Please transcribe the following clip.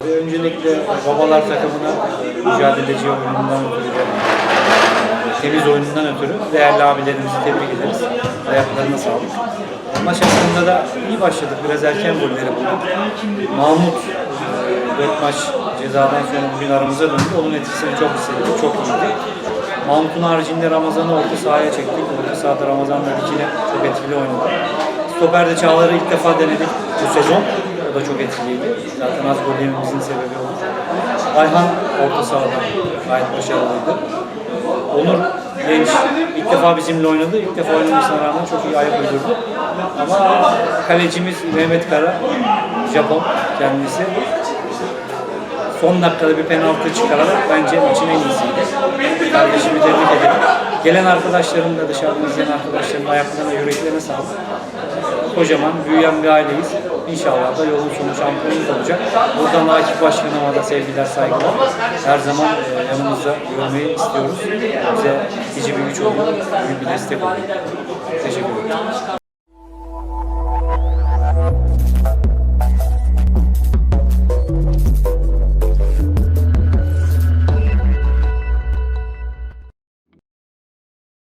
Öncelikle babalar takımına mücadeleci oyunundan ötürü temiz oyunundan ötürü değerli abilerimizi tebrik ederiz. Ayaklarına sağlık. Maç hakkında da iyi başladık. Biraz erken golleri bulduk. Mahmut 4 maç cezadan sonra bugün aramıza döndü. Onun etkisini çok hissettik. Çok iyiydi. Mahmut'un haricinde Ramazan'ı orta sahaya çektik. Orta sahada Ramazan'la ikili çok etkili oynadı. Stoper'de Çağlar'ı ilk defa denedik bu sezon. O da çok etkiliydi. Zaten az gol yememizin sebebi o. Ayhan orta sahada gayet başarılıydı. Onur genç ilk defa bizimle oynadı. İlk defa oynamasına rağmen çok iyi ayak uydurdu. Ama kalecimiz Mehmet Kara, Japon kendisi. Son dakikada bir penaltı çıkararak bence maçın en iyisiydi. Kardeşimi ederim. Gelen arkadaşlarım da dışarıdan izleyen arkadaşlarım da ayaklarına, yüreklerine sağlık. Kocaman, büyüyen bir aileyiz. İnşallah da yolun sonu şampiyonluk olacak. Buradan Akif Başkanıma da sevgiler, saygılar. Her zaman e, yanımızda görmeyi istiyoruz. Bize itici bir güç oluyor, büyük bir destek oluyor.